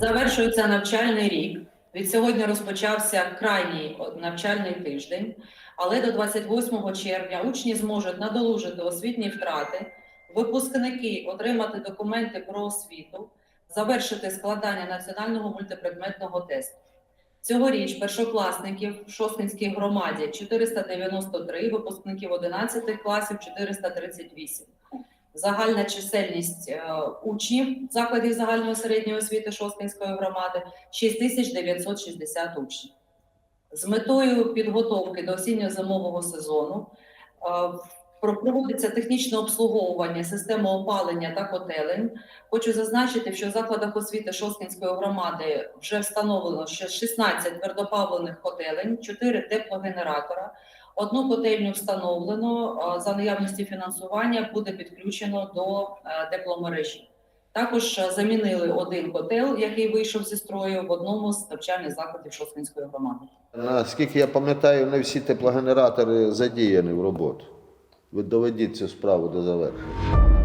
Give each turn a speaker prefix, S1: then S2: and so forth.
S1: Завершується навчальний рік. Від сьогодні розпочався крайній навчальний тиждень, але до 28 червня учні зможуть надолужити освітні втрати, випускники отримати документи про освіту, завершити складання національного мультипредметного тесту. Цьогоріч першокласників в Шосткинській громаді 493, випускників 11 класів 438. Загальна чисельність е, учнів закладів загальної середньої освіти Шосткинської громади 6960 учнів. З метою підготовки до осінньо-зимового сезону е, проводиться технічне обслуговування системи опалення та котелень. Хочу зазначити, що в закладах освіти Шосткинської громади вже встановлено ще 16 твердопаливних котелень, 4 теплогенератора. Одну котельню встановлено за наявності фінансування буде підключено до е, тепломережі. Також е, замінили один котел, який вийшов зі строю в одному з навчальних закладів Шосткинської громади.
S2: Наскільки я пам'ятаю, не всі теплогенератори задіяні в роботу. Ви доведіть цю справу до завершення.